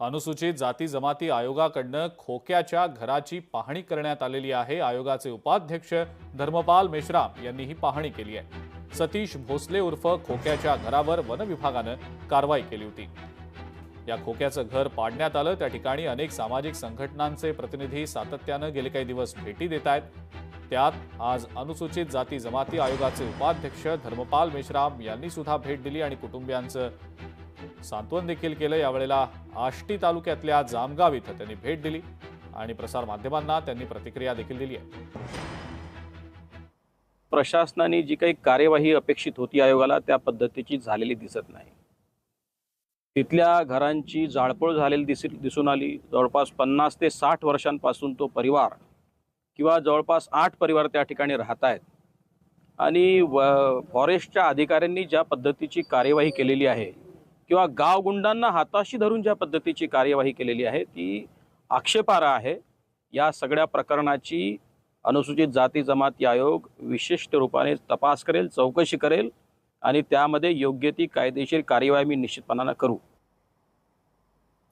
अनुसूचित जाती जमाती आयोगाकडनं खोक्याच्या घराची पाहणी करण्यात आलेली आहे. आयोगाचे उपाध्यक्ष धर्मपाल मेश्राम यांनी ही पाहणी केली आहे. सतीश भोसले उर्फ खोक्याच्या घरावर वन विभागानं कारवाई केली होती. या खोक्याचं घर पाडण्यात आलं. त्या ठिकाणी अनेक सामाजिक संघटनांचे प्रतिनिधी सातत्यानं गेले काही दिवस भेटी देत आहेत. त्यात आज अनुसूचित जाती जमाती आयोगाचे उपाध्यक्ष धर्मपाल मेश्राम यांनी सुद्धा भेट दिली आणि कुटुंबियांचं सांत्वन देखील केलं. यावेळेला आष्टी तालुक्यातल्या जामगाव इथं त्यांनी भेट दिली आणि प्रसारमाध्यमांना त्यांनी प्रतिक्रिया देखील दिली आहे. प्रशासनाने जी काही कार्यवाही अपेक्षित होती आयोगाला त्या पद्धतीची झालेली दिसत नाही. तिथल्या घरांची जाळपोळ झालेली दिस दिसून आली. जवळपास पन्नास ते साठ वर्षांपासून तो परिवार किंवा जवळपास आठ परिवार त्या ठिकाणी राहत आहेत. आणि व फॉरेस्टच्या अधिकाऱ्यांनी ज्या पद्धतीची कार्यवाही केलेली आहे किंवा गावगुंडांना हाताशी धरून ज्या पद्धतीची कार्यवाही केलेली आहे ती आक्षेपार्ह आहे. या सगळ्या प्रकरणाची अनुसूचित जाती जमाती आयोग विशिष्ट रूपाने तपास करेल चौकशी करेल आणि त्यामध्ये योग्य ती कायदेशीर कार्यवाही मी निश्चितपणानं करू.